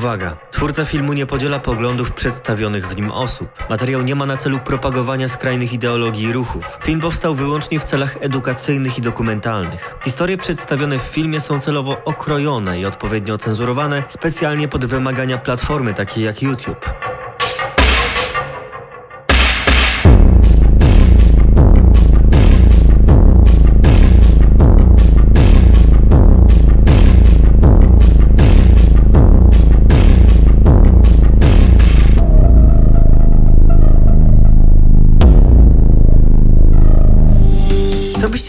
Uwaga, twórca filmu nie podziela poglądów przedstawionych w nim osób. Materiał nie ma na celu propagowania skrajnych ideologii i ruchów. Film powstał wyłącznie w celach edukacyjnych i dokumentalnych. Historie przedstawione w filmie są celowo okrojone i odpowiednio cenzurowane specjalnie pod wymagania platformy takiej jak YouTube.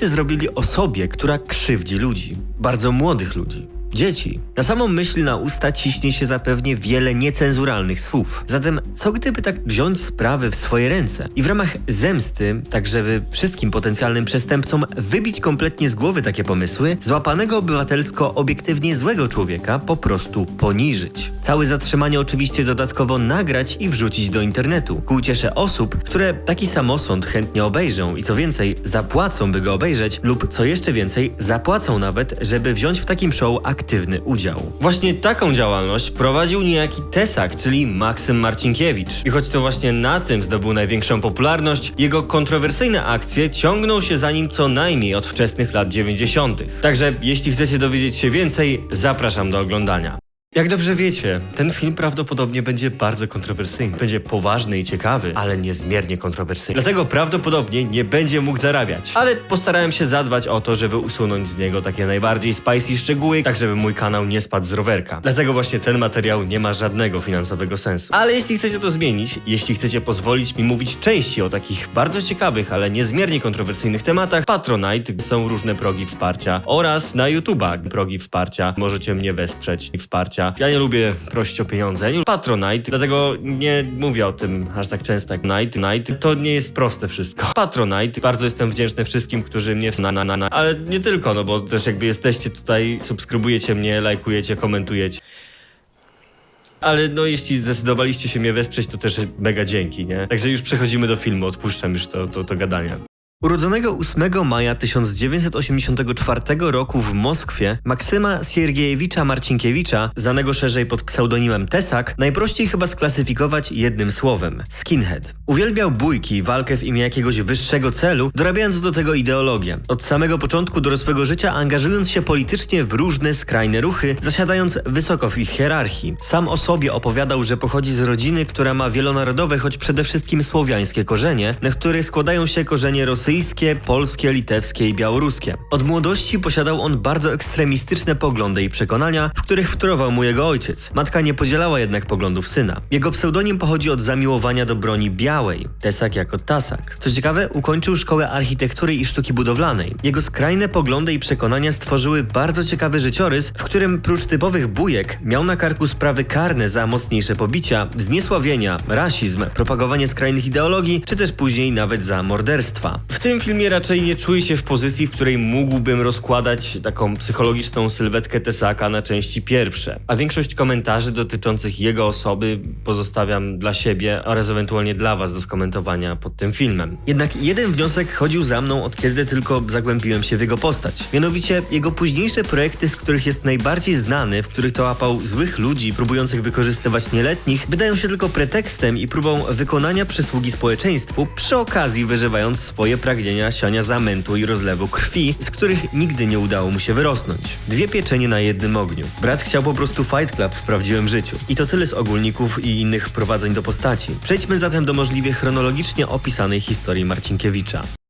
Zrobili osobie, która krzywdzi ludzi? Bardzo młodych ludzi. Dzieci. Na samą myśl na usta ciśnie się zapewnie wiele niecenzuralnych słów. Zatem, co gdyby tak wziąć sprawy w swoje ręce i w ramach zemsty, tak żeby wszystkim potencjalnym przestępcom wybić kompletnie z głowy takie pomysły, złapanego obywatelsko obiektywnie złego człowieka po prostu poniżyć. Całe zatrzymanie oczywiście dodatkowo nagrać i wrzucić do internetu, ku uciesze osób, które taki samosąd chętnie obejrzą i co więcej, zapłacą, by go obejrzeć lub co jeszcze więcej, zapłacą nawet, żeby wziąć w takim show aktywny udział. Właśnie taką działalność prowadził niejaki Tesak, czyli Maksym Marcinkiewicz. I choć to właśnie na tym zdobył największą popularność, jego kontrowersyjne akcje ciągną się za nim co najmniej od wczesnych lat 90. Także jeśli chcecie dowiedzieć się więcej, zapraszam do oglądania. Jak dobrze wiecie, ten film prawdopodobnie będzie bardzo kontrowersyjny. Będzie poważny i ciekawy, ale niezmiernie kontrowersyjny. Dlatego prawdopodobnie nie będzie mógł zarabiać. Ale postarałem się zadbać o to, żeby usunąć z niego takie najbardziej spicy szczegóły, tak żeby mój kanał nie spadł z rowerka. Dlatego właśnie ten materiał nie ma żadnego finansowego sensu. Ale jeśli chcecie to zmienić, jeśli chcecie pozwolić mi mówić częściej o takich bardzo ciekawych, ale niezmiernie kontrowersyjnych tematach, Patronite są różne progi wsparcia oraz na YouTube'a progi wsparcia. Możecie mnie wesprzeć i wsparcia. Ja nie lubię prosić o pieniądze. Ja nie lubię Patronite, dlatego nie mówię o tym aż tak często jak Night. Night to nie jest proste wszystko. Patronite, bardzo jestem wdzięczny wszystkim, którzy mnie na na na na, ale nie tylko, no bo też jakby jesteście tutaj, subskrybujecie mnie, lajkujecie, komentujecie. Ale no jeśli zdecydowaliście się mnie wesprzeć, to też mega dzięki, nie? Także już przechodzimy do filmu, odpuszczam już to, to, to gadanie. Urodzonego 8 maja 1984 roku w Moskwie Maksyma Siergiejewicza Marcinkiewicza, znanego szerzej pod pseudonimem Tesak, najprościej chyba sklasyfikować jednym słowem – skinhead. Uwielbiał bójki walkę w imię jakiegoś wyższego celu, dorabiając do tego ideologię. Od samego początku dorosłego życia angażując się politycznie w różne skrajne ruchy, zasiadając wysoko w ich hierarchii. Sam o sobie opowiadał, że pochodzi z rodziny, która ma wielonarodowe, choć przede wszystkim słowiańskie korzenie, na których składają się korzenie rosyjskie, polskie, litewskie i białoruskie. Od młodości posiadał on bardzo ekstremistyczne poglądy i przekonania, w których wtórował mu jego ojciec. Matka nie podzielała jednak poglądów syna. Jego pseudonim pochodzi od zamiłowania do broni białej, Tesak jako Tasak. Co ciekawe, ukończył szkołę architektury i sztuki budowlanej. Jego skrajne poglądy i przekonania stworzyły bardzo ciekawy życiorys, w którym prócz typowych bujek miał na karku sprawy karne za mocniejsze pobicia, zniesławienia, rasizm, propagowanie skrajnych ideologii, czy też później nawet za morderstwa. W tym filmie raczej nie czuję się w pozycji, w której mógłbym rozkładać taką psychologiczną sylwetkę Tesaka na części pierwsze, a większość komentarzy dotyczących jego osoby pozostawiam dla siebie oraz ewentualnie dla was do skomentowania pod tym filmem. Jednak jeden wniosek chodził za mną od kiedy tylko zagłębiłem się w jego postać. Mianowicie jego późniejsze projekty, z których jest najbardziej znany, w których to łapał złych ludzi próbujących wykorzystywać nieletnich, wydają się tylko pretekstem i próbą wykonania przysługi społeczeństwu, przy okazji wyżywając swoje pragnienia siania zamętu i rozlewu krwi, z których nigdy nie udało mu się wyrosnąć. Dwie pieczenie na jednym ogniu. Brat chciał po prostu Fight Club w prawdziwym życiu. I to tyle z ogólników i innych wprowadzeń do postaci. Przejdźmy zatem do możliwie chronologicznie opisanej historii Marcinkiewicza.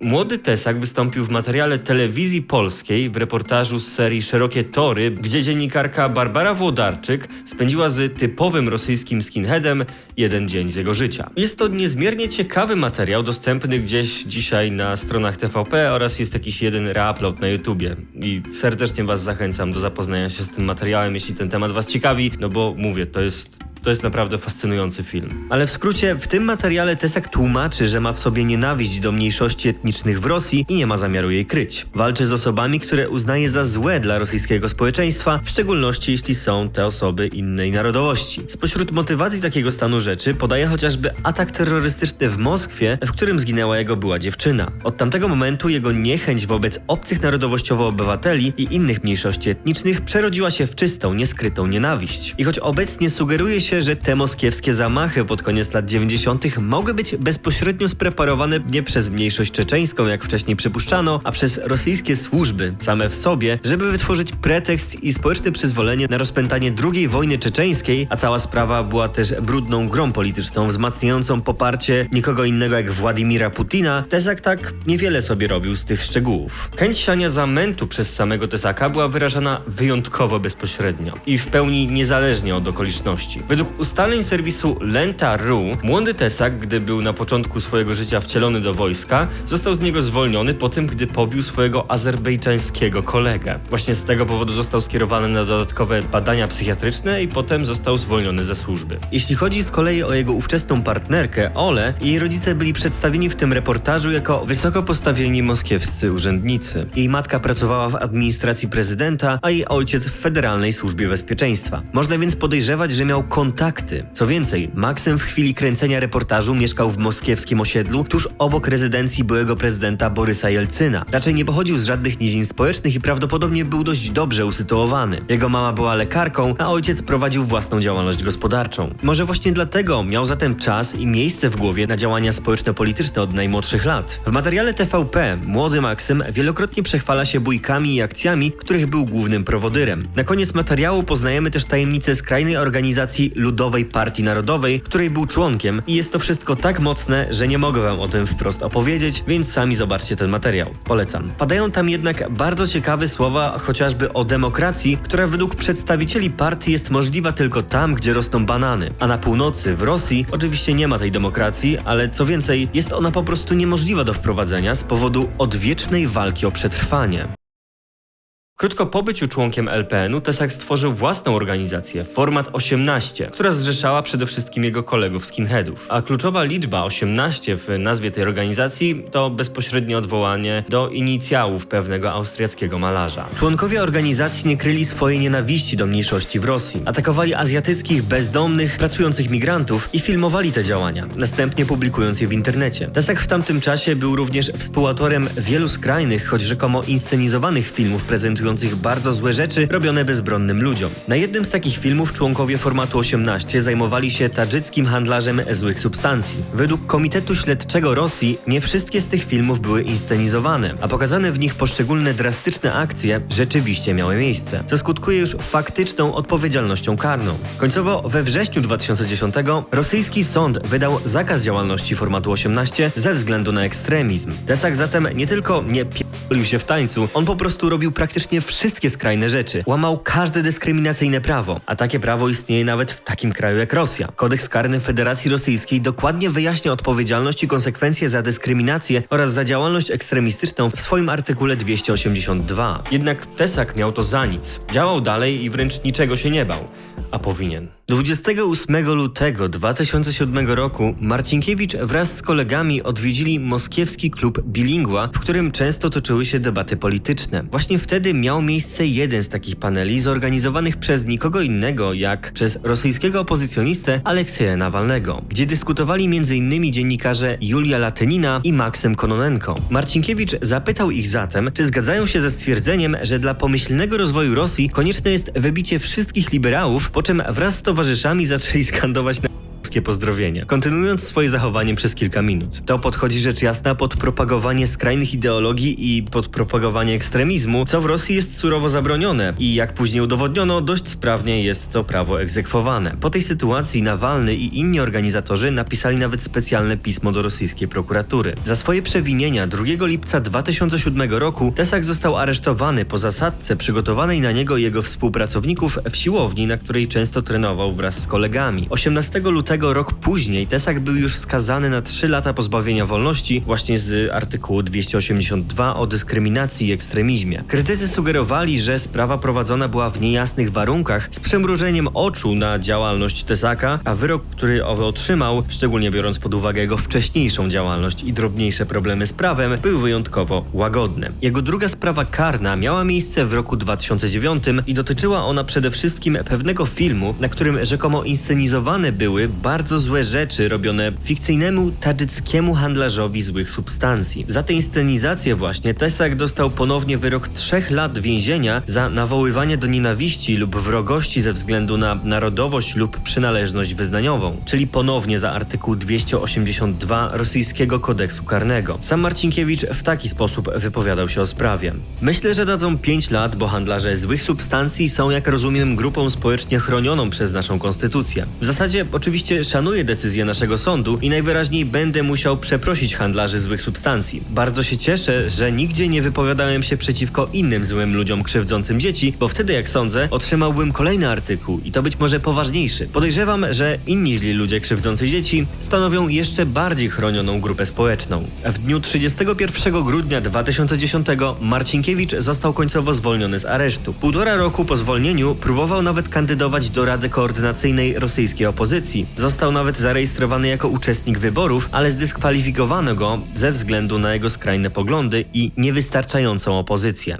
Młody Tesak wystąpił w materiale telewizji polskiej w reportażu z serii Szerokie Tory, gdzie dziennikarka Barbara Włodarczyk spędziła z typowym rosyjskim skinheadem jeden dzień z jego życia. Jest to niezmiernie ciekawy materiał, dostępny gdzieś dzisiaj na stronach TVP oraz jest jakiś jeden reupload na YouTubie. I serdecznie Was zachęcam do zapoznania się z tym materiałem, jeśli ten temat Was ciekawi, no bo mówię, to jest To jest naprawdę fascynujący film. Ale w skrócie, w tym materiale Tesak tłumaczy, że ma w sobie nienawiść do mniejszości etnicznych w Rosji i nie ma zamiaru jej kryć. Walczy z osobami, które uznaje za złe dla rosyjskiego społeczeństwa, w szczególności jeśli są te osoby innej narodowości. Spośród motywacji takiego stanu rzeczy podaje chociażby atak terrorystyczny w Moskwie, w którym zginęła jego była dziewczyna. Od tamtego momentu jego niechęć wobec obcych narodowościowo obywateli i innych mniejszości etnicznych przerodziła się w czystą, nieskrytą nienawiść. I choć obecnie sugeruje się, że te moskiewskie zamachy pod koniec lat 90. mogły być bezpośrednio spreparowane nie przez mniejszość czeczeńską, jak wcześniej przypuszczano, a przez rosyjskie służby same w sobie, żeby wytworzyć pretekst i społeczne przyzwolenie na rozpętanie II wojny czeczeńskiej, a cała sprawa była też brudną grą polityczną wzmacniającą poparcie nikogo innego jak Władimira Putina, Tesak tak niewiele sobie robił z tych szczegółów. Chęć siania zamętu przez samego Tesaka była wyrażana wyjątkowo bezpośrednio i w pełni niezależnie od okoliczności. Według ustaleń serwisu Lenta.ru, młody Tesak, gdy był na początku swojego życia wcielony do wojska, został z niego zwolniony po tym, gdy pobił swojego azerbejdżańskiego kolegę. Właśnie z tego powodu został skierowany na dodatkowe badania psychiatryczne i potem został zwolniony ze służby. Jeśli chodzi z kolei o jego ówczesną partnerkę, Ole, jej rodzice byli przedstawieni w tym reportażu jako wysoko postawieni moskiewscy urzędnicy. Jej matka pracowała w administracji prezydenta, a jej ojciec w Federalnej Służbie Bezpieczeństwa. Można więc podejrzewać, że miał kontakty. Co więcej, Maxem w chwili kręcenia reportażu mieszkał w moskiewskim osiedlu tuż obok rezydencji byłego prezydenta Borysa Jelcyna. Raczej nie pochodził z żadnych nizin społecznych i prawdopodobnie był dość dobrze usytuowany. Jego mama była lekarką, a ojciec prowadził własną działalność gospodarczą. Może właśnie dlatego miał zatem czas i miejsce w głowie na działania społeczno-polityczne od najmłodszych lat. W materiale TVP młody Maksym wielokrotnie przechwala się bójkami i akcjami, których był głównym prowodyrem. Na koniec materiału poznajemy też tajemnicę skrajnej organizacji Ludowej Partii Narodowej, której był członkiem i jest to wszystko tak mocne, że nie mogę wam o tym wprost opowiedzieć, więc sami zobaczcie ten materiał. Polecam. Padają tam jednak bardzo ciekawe słowa chociażby o demokracji, która według przedstawicieli partii jest możliwa tylko tam, gdzie rosną banany. A na północy, w Rosji, oczywiście nie ma tej demokracji, ale co więcej, jest ona po prostu niemożliwa do wprowadzenia z powodu odwiecznej walki o przetrwanie. Krótko po byciu członkiem LPN-u Tesak stworzył własną organizację, Format 18, która zrzeszała przede wszystkim jego kolegów skinheadów. A kluczowa liczba 18 w nazwie tej organizacji to bezpośrednie odwołanie do inicjałów pewnego austriackiego malarza. Członkowie organizacji nie kryli swojej nienawiści do mniejszości w Rosji. Atakowali azjatyckich, bezdomnych, pracujących migrantów i filmowali te działania, następnie publikując je w internecie. Tesak w tamtym czasie był również współautorem wielu skrajnych, choć rzekomo inscenizowanych filmów prezentujących bardzo złe rzeczy robione bezbronnym ludziom. Na jednym z takich filmów członkowie formatu 18 zajmowali się tadżyckim handlarzem złych substancji. Według Komitetu Śledczego Rosji nie wszystkie z tych filmów były inscenizowane, a pokazane w nich poszczególne drastyczne akcje rzeczywiście miały miejsce, co skutkuje już faktyczną odpowiedzialnością karną. Końcowo we wrześniu 2010 rosyjski sąd wydał zakaz działalności formatu 18 ze względu na ekstremizm. Tesak zatem nie tylko nie pierdolił się w tańcu, on po prostu robił praktycznie wszystkie skrajne rzeczy. Łamał każde dyskryminacyjne prawo, a takie prawo istnieje nawet w takim kraju jak Rosja. Kodeks karny Federacji Rosyjskiej dokładnie wyjaśnia odpowiedzialność i konsekwencje za dyskryminację oraz za działalność ekstremistyczną w swoim artykule 282. Jednak Tesak miał to za nic. Działał dalej i wręcz niczego się nie bał. A powinien. 28 lutego 2007 roku Marcinkiewicz wraz z kolegami odwiedzili moskiewski klub Bilingua, w którym często toczyły się debaty polityczne. Właśnie wtedy miał miejsce jeden z takich paneli zorganizowanych przez nikogo innego jak przez rosyjskiego opozycjonistę Aleksieja Nawalnego, gdzie dyskutowali m.in. dziennikarze Julia Latynina i Maksym Kononenko. Marcinkiewicz zapytał ich zatem, czy zgadzają się ze stwierdzeniem, że dla pomyślnego rozwoju Rosji konieczne jest wybicie wszystkich liberałów, po czym wraz z towarzyszami zaczęli skandować na pozdrowienia, kontynuując swoje zachowanie przez kilka minut. To podchodzi rzecz jasna pod propagowanie skrajnych ideologii i pod propagowanie ekstremizmu, co w Rosji jest surowo zabronione i jak później udowodniono, dość sprawnie jest to prawo egzekwowane. Po tej sytuacji Nawalny i inni organizatorzy napisali nawet specjalne pismo do rosyjskiej prokuratury. Za swoje przewinienia 2 lipca 2007 roku Tesak został aresztowany po zasadce przygotowanej na niego i jego współpracowników w siłowni, na której często trenował wraz z kolegami. 18 lutego tego rok później Tesak był już skazany na 3 lata pozbawienia wolności właśnie z artykułu 282 o dyskryminacji i ekstremizmie. Krytycy sugerowali, że sprawa prowadzona była w niejasnych warunkach z przymrużeniem oczu na działalność Tesaka, a wyrok, który otrzymał, szczególnie biorąc pod uwagę jego wcześniejszą działalność i drobniejsze problemy z prawem, był wyjątkowo łagodny. Jego druga sprawa karna miała miejsce w roku 2009 i dotyczyła ona przede wszystkim pewnego filmu, na którym rzekomo inscenizowane były bardzo złe rzeczy robione fikcyjnemu tadżyckiemu handlarzowi złych substancji. Za tę inscenizację właśnie Tesak dostał ponownie wyrok trzech lat więzienia za nawoływanie do nienawiści lub wrogości ze względu na narodowość lub przynależność wyznaniową, czyli ponownie za artykuł 282 rosyjskiego kodeksu karnego. Sam Marcinkiewicz w taki sposób wypowiadał się o sprawie. Myślę, że dadzą 5 lat, bo handlarze złych substancji są, jak rozumiem, grupą społecznie chronioną przez naszą konstytucję. W zasadzie oczywiście szanuję decyzję naszego sądu i najwyraźniej będę musiał przeprosić handlarzy złych substancji. Bardzo się cieszę, że nigdzie nie wypowiadałem się przeciwko innym złym ludziom krzywdzącym dzieci, bo wtedy, jak sądzę, otrzymałbym kolejny artykuł i to być może poważniejszy. Podejrzewam, że inni źli ludzie krzywdzący dzieci stanowią jeszcze bardziej chronioną grupę społeczną. W dniu 31 grudnia 2010 Marcinkiewicz został końcowo zwolniony z aresztu. Półtora roku po zwolnieniu próbował nawet kandydować do Rady Koordynacyjnej rosyjskiej opozycji. Został nawet zarejestrowany jako uczestnik wyborów, ale zdyskwalifikowano go ze względu na jego skrajne poglądy i niewystarczającą opozycję.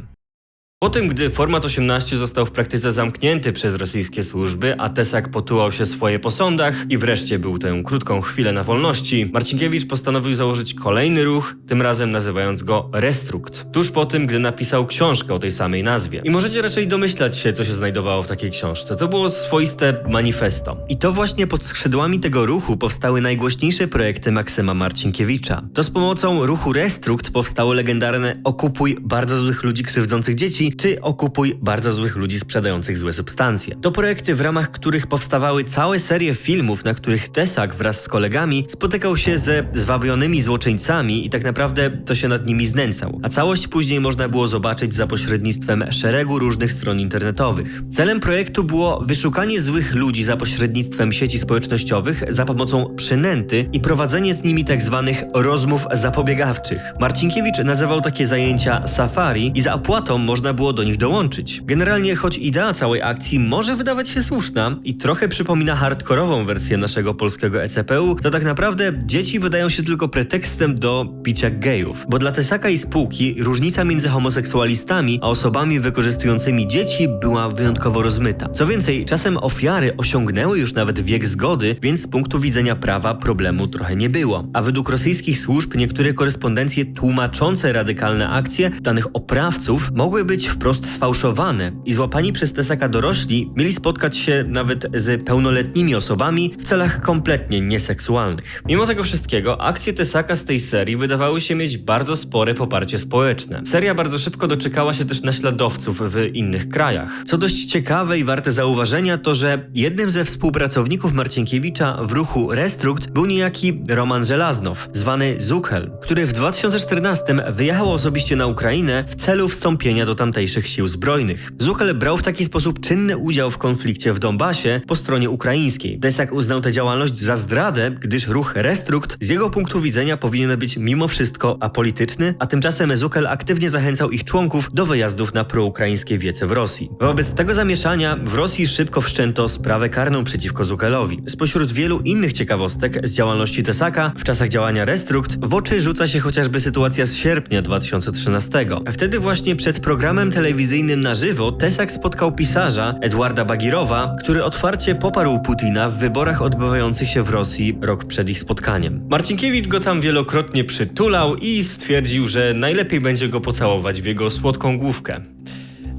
Po tym, gdy Format 18 został w praktyce zamknięty przez rosyjskie służby, a Tesak potułał się swoje po sądach i wreszcie był tę krótką chwilę na wolności, Marcinkiewicz postanowił założyć kolejny ruch, tym razem nazywając go Restrukt. Tuż po tym, gdy napisał książkę o tej samej nazwie. I możecie raczej domyślać się, co się znajdowało w takiej książce. To było swoiste manifesto. I to właśnie pod skrzydłami tego ruchu powstały najgłośniejsze projekty Maksyma Marcinkiewicza. To z pomocą ruchu Restrukt powstało legendarne Okupuj bardzo złych ludzi krzywdzących dzieci, czy Okupuj bardzo złych ludzi sprzedających złe substancje. To projekty, w ramach których powstawały całe serie filmów, na których Tesak wraz z kolegami spotykał się ze zwabionymi złoczyńcami i tak naprawdę to się nad nimi znęcał. A całość później można było zobaczyć za pośrednictwem szeregu różnych stron internetowych. Celem projektu było wyszukanie złych ludzi za pośrednictwem sieci społecznościowych za pomocą przynęty i prowadzenie z nimi tak zwanych rozmów zapobiegawczych. Marcinkiewicz nazywał takie zajęcia safari i za opłatą można było do nich dołączyć. Generalnie, choć idea całej akcji może wydawać się słuszna i trochę przypomina hardkorową wersję naszego polskiego ECPU, to tak naprawdę dzieci wydają się tylko pretekstem do bicia gejów. Bo dla Tesaka i spółki różnica między homoseksualistami a osobami wykorzystującymi dzieci była wyjątkowo rozmyta. Co więcej, czasem ofiary osiągnęły już nawet wiek zgody, więc z punktu widzenia prawa problemu trochę nie było. A według rosyjskich służb niektóre korespondencje tłumaczące radykalne akcje danych oprawców mogły być wprost sfałszowane i złapani przez Tesaka dorośli mieli spotkać się nawet z pełnoletnimi osobami w celach kompletnie nieseksualnych. Mimo tego wszystkiego, akcje Tesaka z tej serii wydawały się mieć bardzo spore poparcie społeczne. Seria bardzo szybko doczekała się też naśladowców w innych krajach. Co dość ciekawe i warte zauważenia to, że jednym ze współpracowników Marcinkiewicza w ruchu Restrukt był niejaki Roman Żelaznow, zwany Zuchel, który w 2014 wyjechał osobiście na Ukrainę w celu wstąpienia do tamtejszych sił zbrojnych. Zuchel brał w taki sposób czynny udział w konflikcie w Donbasie po stronie ukraińskiej. Desak uznał tę działalność za zdradę, gdyż ruch Restrukt z jego punktu widzenia powinien być mimo wszystko apolityczny, a tymczasem Zuchel aktywnie zachęcał ich członków do wyjazdów na proukraińskie wiece w Rosji. Wobec tego zamieszania w Rosji szybko wszczęto sprawę karną przeciwko Zuchelowi. Spośród wielu innych ciekawostek z działalności Tesaka w czasach działania Restrukt w oczy rzuca się chociażby sytuacja z sierpnia 2013. Wtedy właśnie przed programem telewizyjnym na żywo Tesak spotkał pisarza Edwarda Bagirowa, który otwarcie poparł Putina w wyborach odbywających się w Rosji rok przed ich spotkaniem. Marcinkiewicz go tam wielokrotnie przytulał i stwierdził, że najlepiej będzie go pocałować w jego słodką główkę.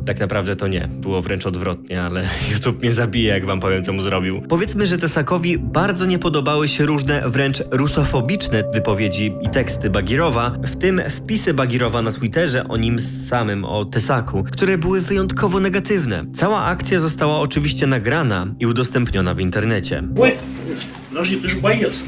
Tak naprawdę to nie, było wręcz odwrotnie, ale YouTube mnie zabije, jak wam powiem, co mu zrobił. Powiedzmy, że Tesakowi bardzo nie podobały się różne wręcz rusofobiczne wypowiedzi i teksty Bagirowa, w tym wpisy Bagirowa na Twitterze o nim samym, o Tesaku, które były wyjątkowo negatywne. Cała akcja została oczywiście nagrana i udostępniona w internecie. Ой, подожди, ты же боец.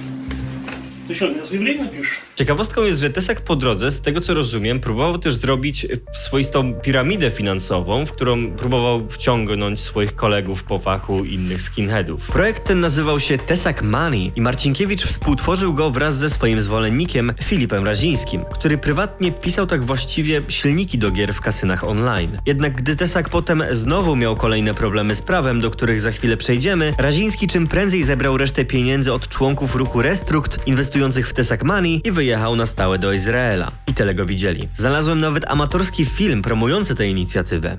Ты что, заявление пишешь? Ciekawostką jest, że Tesak po drodze, z tego co rozumiem, próbował też zrobić swoistą piramidę finansową, w którą próbował wciągnąć swoich kolegów po fachu innych skinheadów. Projekt ten nazywał się Tesak Money i Marcinkiewicz współtworzył go wraz ze swoim zwolennikiem Filipem Razińskim, który prywatnie pisał tak właściwie silniki do gier w kasynach online. Jednak gdy Tesak potem znowu miał kolejne problemy z prawem, do których za chwilę przejdziemy, Raziński czym prędzej zebrał resztę pieniędzy od członków ruchu Restrukt w Tesak Money i wyjechał na stałe do Izraela. I tyle go widzieli. Znalazłem nawet amatorski film promujący tę inicjatywę.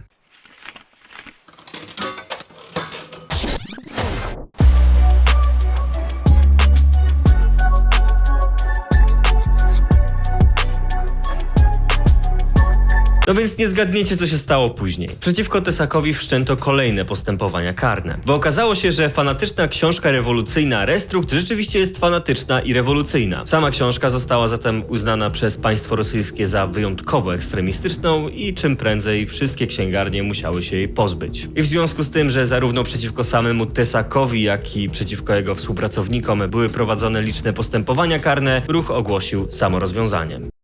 Więc nie zgadniecie, co się stało później. Przeciwko Tesakowi wszczęto kolejne postępowania karne. Bo okazało się, że fanatyczna książka rewolucyjna Restrukt rzeczywiście jest fanatyczna i rewolucyjna. Sama książka została zatem uznana przez państwo rosyjskie za wyjątkowo ekstremistyczną i czym prędzej wszystkie księgarnie musiały się jej pozbyć. I w związku z tym, że zarówno przeciwko samemu Tesakowi, jak i przeciwko jego współpracownikom były prowadzone liczne postępowania karne, ruch ogłosił samorozwiązanie.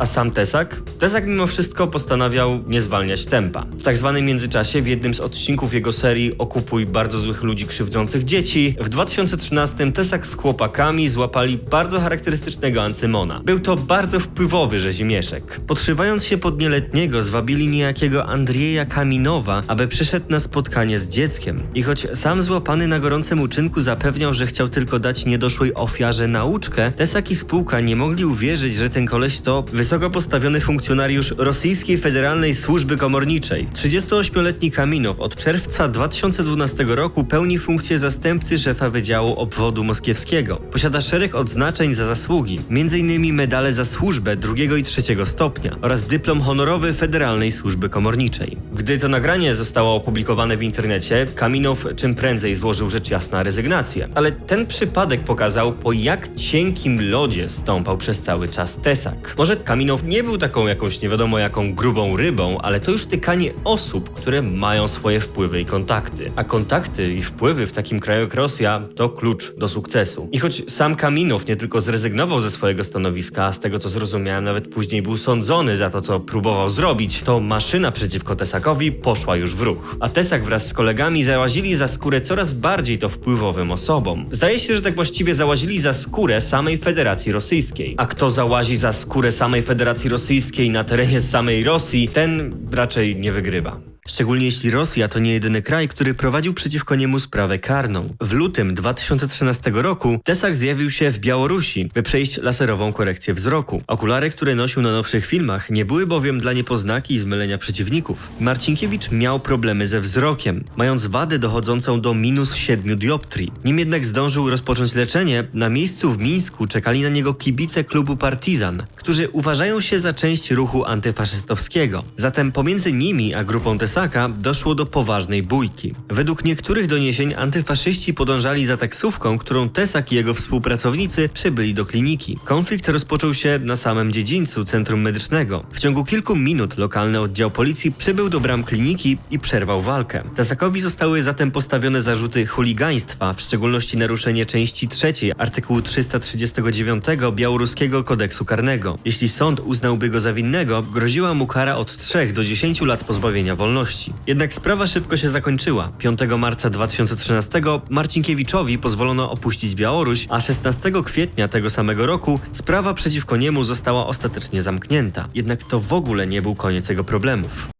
A sam Tesak? Tesak mimo wszystko postanawiał nie zwalniać tempa. W tak zwanym międzyczasie w jednym z odcinków jego serii Okupuj bardzo złych ludzi krzywdzących dzieci w 2013 Tesak z chłopakami złapali bardzo charakterystycznego Ancymona. Był to bardzo wpływowy rzezimieszek. Podszywając się pod nieletniego zwabili niejakiego Andrieja Kaminowa, aby przyszedł na spotkanie z dzieckiem. I choć sam złapany na gorącym uczynku zapewniał, że chciał tylko dać niedoszłej ofiarze nauczkę, Tesak i spółka nie mogli uwierzyć, że ten koleś to wysoko postawiony funkcjonariusz Rosyjskiej Federalnej Służby Komorniczej. 38-letni Kaminow od czerwca 2012 roku pełni funkcję zastępcy szefa Wydziału Obwodu Moskiewskiego. Posiada szereg odznaczeń za zasługi, m.in. medale za służbę drugiego i trzeciego stopnia oraz dyplom honorowy Federalnej Służby Komorniczej. Gdy to nagranie zostało opublikowane w internecie, Kaminow czym prędzej złożył rzecz jasna rezygnację. Ale ten przypadek pokazał, po jak cienkim lodzie stąpał przez cały czas Tesak. Może Kaminow nie był taką jakąś nie wiadomo jaką grubą rybą, ale to już tykanie osób, które mają swoje wpływy i kontakty. A kontakty i wpływy w takim kraju jak Rosja to klucz do sukcesu. I choć sam Kaminow nie tylko zrezygnował ze swojego stanowiska, a z tego co zrozumiałem nawet później był sądzony za to, co próbował zrobić, to maszyna przeciwko Tesakowi poszła już w ruch. A Tesak wraz z kolegami załazili za skórę coraz bardziej to wpływowym osobom. Zdaje się, że tak właściwie załazili za skórę samej Federacji Rosyjskiej. A kto załazi za skórę samej Federacji Rosyjskiej na terenie samej Rosji, ten raczej nie wygrywa. Szczególnie jeśli Rosja to nie jedyny kraj, który prowadził przeciwko niemu sprawę karną. W lutym 2013 roku Tesak zjawił się w Białorusi, by przejść laserową korekcję wzroku. Okulary, które nosił na nowszych filmach, nie były bowiem dla niepoznaki i zmylenia przeciwników. Marcinkiewicz miał problemy ze wzrokiem, mając wadę dochodzącą do minus 7 dioptrii. Nim jednak zdążył rozpocząć leczenie, na miejscu w Mińsku czekali na niego kibice klubu Partizan, którzy uważają się za część ruchu antyfaszystowskiego. Zatem pomiędzy nimi a grupą Tesaka doszło do poważnej bójki. Według niektórych doniesień antyfaszyści podążali za taksówką, którą Tesak i jego współpracownicy przybyli do kliniki. Konflikt rozpoczął się na samym dziedzińcu centrum medycznego. W ciągu kilku minut lokalny oddział policji przybył do bram kliniki i przerwał walkę. Tesakowi zostały zatem postawione zarzuty chuligaństwa, w szczególności naruszenie części trzeciej artykułu 339 białoruskiego kodeksu karnego. Jeśli sąd uznałby go za winnego, groziła mu kara od 3 do 10 lat pozbawienia wolności. Jednak sprawa szybko się zakończyła. 5 marca 2013 Marcinkiewiczowi pozwolono opuścić Białoruś, a 16 kwietnia tego samego roku sprawa przeciwko niemu została ostatecznie zamknięta. Jednak to w ogóle nie był koniec jego problemów.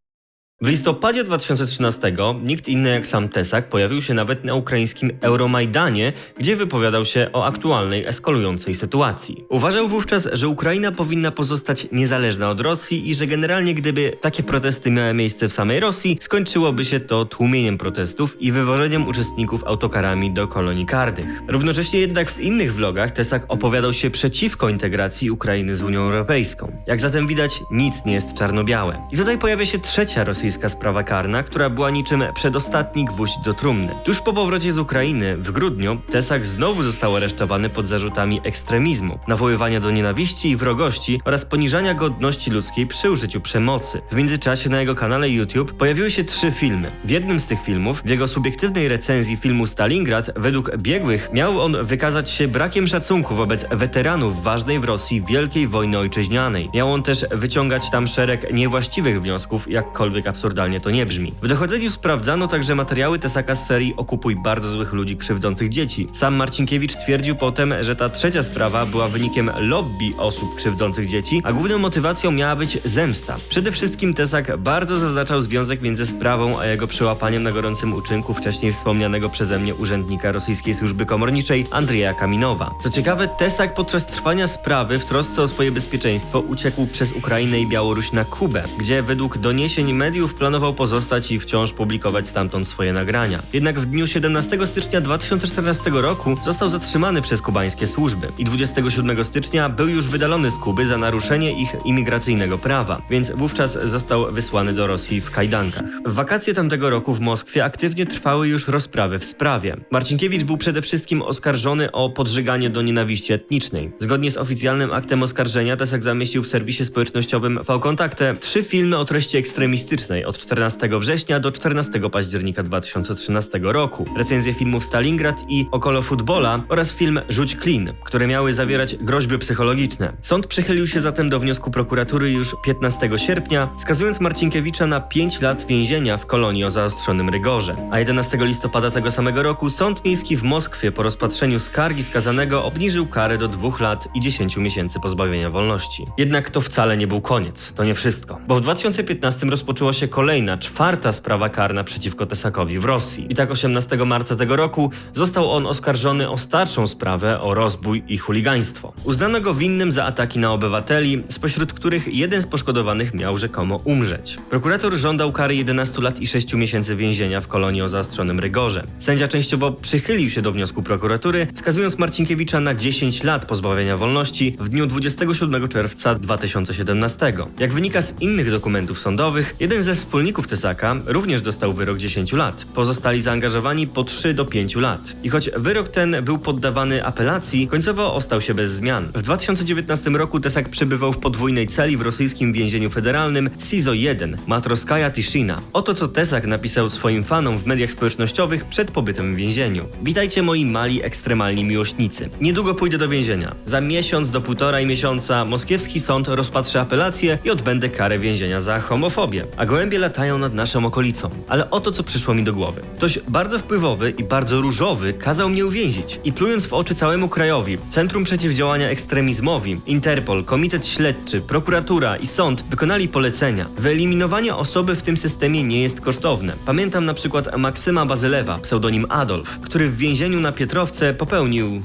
W listopadzie 2013 nikt inny jak sam Tesak pojawił się nawet na ukraińskim Euromajdanie, gdzie wypowiadał się o aktualnej eskalującej sytuacji. Uważał wówczas, że Ukraina powinna pozostać niezależna od Rosji i że generalnie gdyby takie protesty miały miejsce w samej Rosji, skończyłoby się to tłumieniem protestów i wywożeniem uczestników autokarami do kolonii karnych. Równocześnie jednak w innych vlogach Tesak opowiadał się przeciwko integracji Ukrainy z Unią Europejską. Jak zatem widać, nic nie jest czarno-białe. I tutaj pojawia się trzecia rosyjska rosyjska sprawa karna, która była niczym przedostatni gwóźdź do trumny. Tuż po powrocie z Ukrainy w grudniu Tesak znowu został aresztowany pod zarzutami ekstremizmu, nawoływania do nienawiści i wrogości oraz poniżania godności ludzkiej przy użyciu przemocy. W międzyczasie na jego kanale YouTube pojawiły się trzy filmy. W jednym z tych filmów, w jego subiektywnej recenzji filmu Stalingrad, według biegłych miał on wykazać się brakiem szacunku wobec weteranów ważnej w Rosji Wielkiej Wojny Ojczyźnianej. Miał on też wyciągać tam szereg niewłaściwych wniosków, jakkolwiek absurdalnie to nie brzmi. W dochodzeniu sprawdzano także materiały Tesaka z serii Okupuj bardzo złych ludzi krzywdzących dzieci. Sam Marcinkiewicz twierdził potem, że ta trzecia sprawa była wynikiem lobby osób krzywdzących dzieci, a główną motywacją miała być zemsta. Przede wszystkim Tesak bardzo zaznaczał związek między sprawą a jego przełapaniem na gorącym uczynku wcześniej wspomnianego przeze mnie urzędnika rosyjskiej służby komorniczej Andrzeja Kaminowa. Co ciekawe, Tesak podczas trwania sprawy w trosce o swoje bezpieczeństwo uciekł przez Ukrainę i Białoruś na Kubę, gdzie według doniesień mediów planował pozostać i wciąż publikować stamtąd swoje nagrania. Jednak w dniu 17 stycznia 2014 roku został zatrzymany przez kubańskie służby i 27 stycznia był już wydalony z Kuby za naruszenie ich imigracyjnego prawa, więc wówczas został wysłany do Rosji w kajdankach. W wakacje tamtego roku w Moskwie aktywnie trwały już rozprawy w sprawie. Marcinkiewicz był przede wszystkim oskarżony o podżeganie do nienawiści etnicznej. Zgodnie z oficjalnym aktem oskarżenia Tesak zamieścił w serwisie społecznościowym V-Kontakte trzy filmy o treści ekstremistycznej od 14 września do 14 października 2013 roku, recenzję filmów Stalingrad i Okolo Futbola oraz film Rzuć Klin, które miały zawierać groźby psychologiczne. Sąd przychylił się zatem do wniosku prokuratury już 15 sierpnia, skazując Marcinkiewicza na 5 lat więzienia w kolonii o zaostrzonym rygorze. A 11 listopada tego samego roku Sąd Miejski w Moskwie po rozpatrzeniu skargi skazanego obniżył karę do 2 lat i 10 miesięcy pozbawienia wolności. Jednak to wcale nie był koniec, to nie wszystko. Bo w 2015 rozpoczęła się kolejna, czwarta sprawa karna przeciwko Tesakowi w Rosji. I tak 18 marca tego roku został on oskarżony o starszą sprawę o rozbój i chuligaństwo. Uznano go winnym za ataki na obywateli, spośród których jeden z poszkodowanych miał rzekomo umrzeć. Prokurator żądał kary 11 lat i 6 miesięcy więzienia w kolonii o zaostrzonym rygorze. Sędzia częściowo przychylił się do wniosku prokuratury, skazując Marcinkiewicza na 10 lat pozbawienia wolności w dniu 27 czerwca 2017. Jak wynika z innych dokumentów sądowych, jeden ze wspólników Tesaka również dostał wyrok 10 lat. Pozostali zaangażowani po 3 do 5 lat. I choć wyrok ten był poddawany apelacji, końcowo ostał się bez zmian. W 2019 roku Tesak przebywał w podwójnej celi w rosyjskim więzieniu federalnym SIZO 1, Matroskaja Tiszina. Oto co Tesak napisał swoim fanom w mediach społecznościowych przed pobytem w więzieniu. Witajcie moi mali ekstremalni miłośnicy. Niedługo pójdę do więzienia. Za miesiąc do półtora miesiąca moskiewski sąd rozpatrzy apelację i odbędę karę więzienia za homofobię. A gołębie latają nad naszą okolicą. Ale oto co przyszło mi do głowy. Ktoś bardzo wpływowy i bardzo różowy kazał mnie uwięzić i plując w oczy całemu krajowi, Centrum Przeciwdziałania Ekstremizmowi, Interpol, Komitet Śledczy, prokuratura i sąd wykonali polecenia. Wyeliminowanie osoby w tym systemie nie jest kosztowne. Pamiętam na przykład Maksyma Bazylewa, pseudonim Adolf, który w więzieniu na Pietrowce popełnił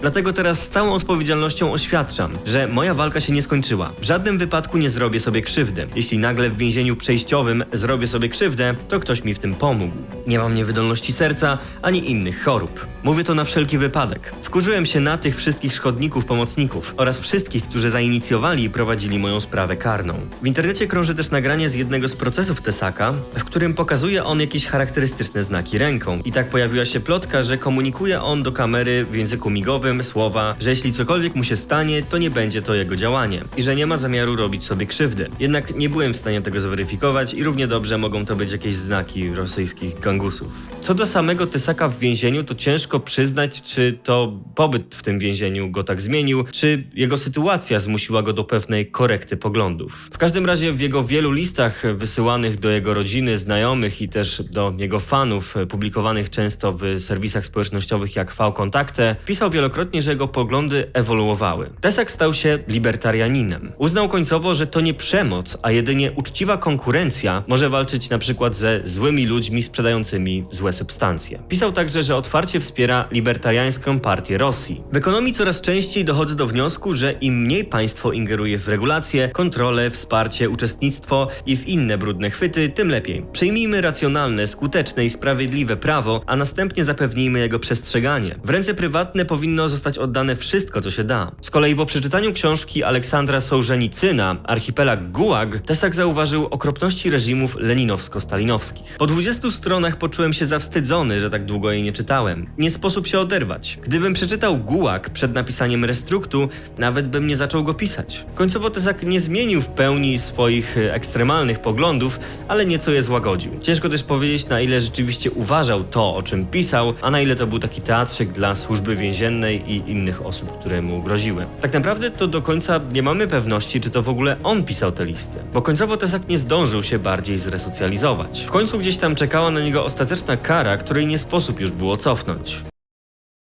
Dlatego teraz z całą odpowiedzialnością oświadczam, że moja walka się nie skończyła. W żadnym wypadku nie zrobię sobie krzywdy. Jeśli nagle w więzieniu przejściowym zrobię sobie krzywdę, to ktoś mi w tym pomógł. Nie mam niewydolności serca ani innych chorób. Mówię to na wszelki wypadek. Wkurzyłem się na tych wszystkich szkodników, pomocników oraz wszystkich, którzy zainicjowali i prowadzili moją sprawę karną. W internecie krąży też nagranie z jednego z procesów Tesaka, w którym pokazuje on jakieś charakterystyczne znaki ręką. I tak pojawiła się plotka, że komunikuje on do kamery w języku migowym słowa, że jeśli cokolwiek mu się stanie, to nie będzie to jego działanie i że nie ma zamiaru robić sobie krzywdy. Jednak nie byłem w stanie tego zweryfikować i równie dobrze mogą to być jakieś znaki rosyjskich gangusów. Co do samego Tesaka w więzieniu, to ciężko przyznać, czy to pobyt w tym więzieniu go tak zmienił, czy jego sytuacja zmusiła go do pewnej korekty poglądów. W każdym razie w jego wielu listach wysyłanych do jego rodziny, znajomych i też do jego fanów, publikowanych często w serwisach społecznościowych jak V-Kontakte, pisał wielokrotnie, że jego poglądy ewoluowały. Tesak stał się libertarianinem. Uznał końcowo, że to nie przemoc, a jedynie uczciwa konkurencja może walczyć na przykład ze złymi ludźmi sprzedającymi złe substancje. Pisał także, że otwarcie wspiera libertariańską partię Rosji. W ekonomii coraz częściej dochodzę do wniosku, że im mniej państwo ingeruje w regulacje, kontrolę, wsparcie, uczestnictwo i w inne brudne chwyty, tym lepiej. Przyjmijmy racjonalne, skuteczne i sprawiedliwe prawo, a następnie zapewnijmy jego przestrzeganie. W ręce prywatne powinno zostać oddane wszystko, co się da. Z kolei po przeczytaniu książki Aleksandra Sołżenicyna, Archipelag Gułag, Tesak zauważył okropności reżimów leninowsko-stalinowskich. Po 20 stronach poczułem się zawstydzony, że tak długo jej nie czytałem. Nie sposób się oderwać. Gdybym przeczytał Gułag przed napisaniem Restruktu, nawet bym nie zaczął go pisać. Końcowo Tesak nie zmienił w pełni swoich e, ekstremalnych poglądów, ale nieco je złagodził. Ciężko też powiedzieć, na ile rzeczywiście uważał to, o czym pisał, a na ile to był taki teatrzyk dla służby więziennej i innych osób, które mu groziły. Tak naprawdę to do końca nie mamy pewności, czy to w ogóle on pisał te listy, bo końcowo Tesak nie zdążył się bardziej zresocjalizować. W końcu gdzieś tam czekała na niego ostateczna kara, której nie sposób już było cofnąć.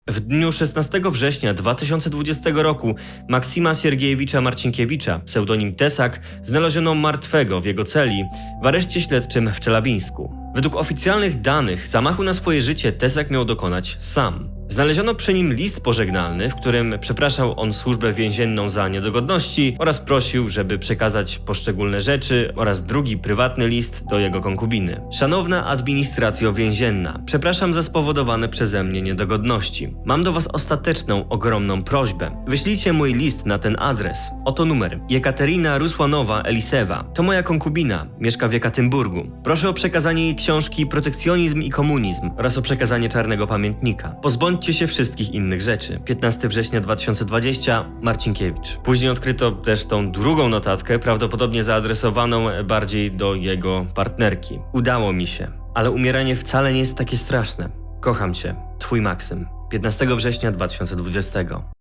W dniu 16 września 2020 roku Maksima Siergiejewicza Marcinkiewicza, pseudonim Tesak, znaleziono martwego w jego celi w areszcie śledczym w Czelabińsku. Według oficjalnych danych zamachu na swoje życie Tesak miał dokonać sam. Znaleziono przy nim list pożegnalny, w którym przepraszał on służbę więzienną za niedogodności oraz prosił, żeby przekazać poszczególne rzeczy oraz drugi prywatny list do jego konkubiny. Szanowna administracjo więzienna, przepraszam za spowodowane przeze mnie niedogodności. Mam do was ostateczną, ogromną prośbę. Wyślijcie mój list na ten adres. Oto numer. Jekaterina Rusłanowa Elisewa. To moja konkubina. Mieszka w Jekatynburgu. Proszę o przekazanie jej książki Protekcjonizm i komunizm oraz o przekazanie czarnego pamiętnika. Pozbądźcie się wszystkich innych rzeczy. 15 września 2020 Marcinkiewicz. Później odkryto też tą drugą notatkę, prawdopodobnie zaadresowaną bardziej do jego partnerki. Udało mi się, ale umieranie wcale nie jest takie straszne. Kocham cię. Twój Maksym. 15 września 2020.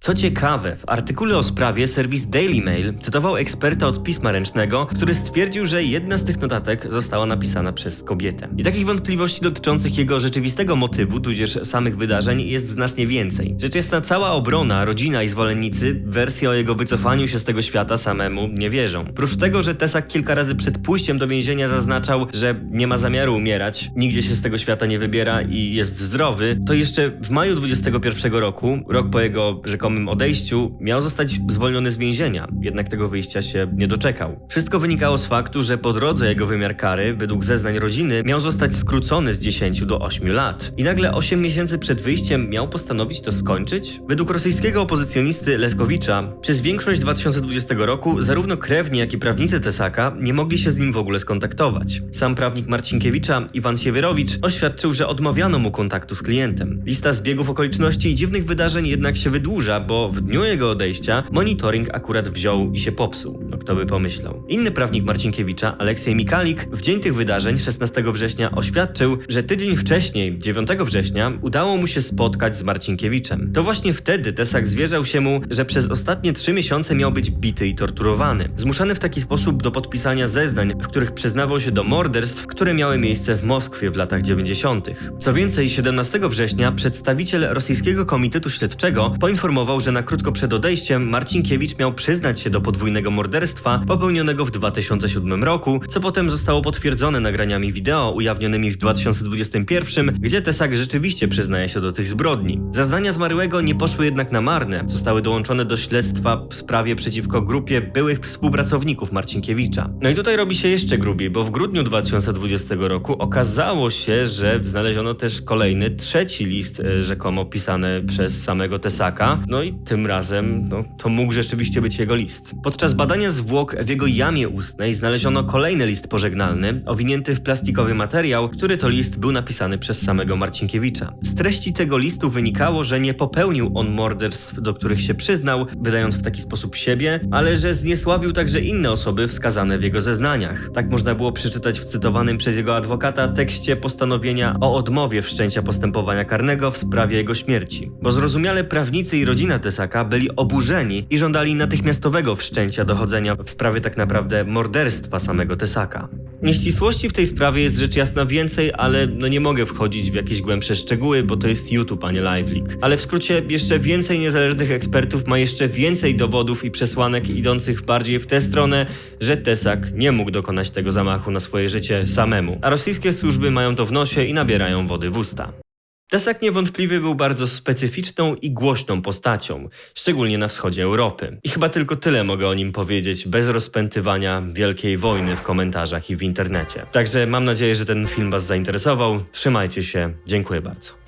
Co ciekawe, w artykule o sprawie serwis Daily Mail cytował eksperta od pisma ręcznego, który stwierdził, że jedna z tych notatek została napisana przez kobietę. I takich wątpliwości dotyczących jego rzeczywistego motywu, tudzież samych wydarzeń, jest znacznie więcej. Rzecz jasna, cała obrona, rodzina i zwolennicy wersji o jego wycofaniu się z tego świata samemu nie wierzą. Prócz tego, że Tesak kilka razy przed pójściem do więzienia zaznaczał, że nie ma zamiaru umierać, nigdzie się z tego świata nie wybiera i jest zdrowy, to jeszcze w maju 21 roku, rok po jego rzekomym odejściu, miał zostać zwolniony z więzienia, jednak tego wyjścia się nie doczekał. Wszystko wynikało z faktu, że po drodze jego wymiar kary, według zeznań rodziny, miał zostać skrócony z 10 do 8 lat. I nagle 8 miesięcy przed wyjściem miał postanowić to skończyć? Według rosyjskiego opozycjonisty Lewkowicza, przez większość 2020 roku zarówno krewni, jak i prawnicy Tesaka nie mogli się z nim w ogóle skontaktować. Sam prawnik Marcinkiewicza, Iwan Siewierowicz, oświadczył, że odmawiano mu kontaktu z klientem. Lista zbiegów okoliczności i dziwnych wydarzeń jednak się wydłuża, bo w dniu jego odejścia monitoring akurat wziął i się popsuł. No kto by pomyślał. Inny prawnik Marcinkiewicza, Aleksiej Mikalik, w dzień tych wydarzeń 16 września oświadczył, że tydzień wcześniej, 9 września, udało mu się spotkać z Marcinkiewiczem. To właśnie wtedy Tesak zwierzał się mu, że przez ostatnie trzy miesiące miał być bity i torturowany. Zmuszany w taki sposób do podpisania zeznań, w których przyznawał się do morderstw, które miały miejsce w Moskwie w latach 90. Co więcej, 17 września przedstawiciel rosyjskiego komitetu śledczego poinformował, że na krótko przed odejściem Marcinkiewicz miał przyznać się do podwójnego morderstwa popełnionego w 2007 roku, co potem zostało potwierdzone nagraniami wideo ujawnionymi w 2021, gdzie Tesak rzeczywiście przyznaje się do tych zbrodni. Zeznania zmarłego nie poszły jednak na marne, zostały dołączone do śledztwa w sprawie przeciwko grupie byłych współpracowników Marcinkiewicza. No i tutaj robi się jeszcze grubiej, bo w grudniu 2020 roku okazało się, że znaleziono też kolejny, trzeci list e, rzekomo pisany przez samego Tesaka, no i tym razem no, to mógł rzeczywiście być jego list. Podczas badania zwłok w jego jamie ustnej znaleziono kolejny list pożegnalny, owinięty w plastikowy materiał, który to list był napisany przez samego Marcinkiewicza. Z treści tego listu wynikało, że nie popełnił on morderstw, do których się przyznał, wydając w taki sposób siebie, ale że zniesławił także inne osoby wskazane w jego zeznaniach. Tak można było przeczytać w cytowanym przez jego adwokata tekście postanowienia o odmowie wszczęcia postępowania karnego w sprawie jego śmierci. Bo zrozumiale prawnicy i rodzina Tesaka byli oburzeni i żądali natychmiastowego wszczęcia dochodzenia w sprawie tak naprawdę morderstwa samego Tesaka. Nieścisłości w tej sprawie jest rzecz jasna więcej, ale no nie mogę wchodzić w jakieś głębsze szczegóły, bo to jest YouTube, a nie LiveLeak. Ale w skrócie, jeszcze więcej niezależnych ekspertów ma jeszcze więcej dowodów i przesłanek idących bardziej w tę stronę, że Tesak nie mógł dokonać tego zamachu na swoje życie samemu. A rosyjskie służby mają to w nosie i nabierają wody w usta. Tesak niewątpliwie był bardzo specyficzną i głośną postacią, szczególnie na wschodzie Europy. I chyba tylko tyle mogę o nim powiedzieć, bez rozpętywania wielkiej wojny w komentarzach i w internecie. Także mam nadzieję, że ten film Was zainteresował. Trzymajcie się, dziękuję bardzo.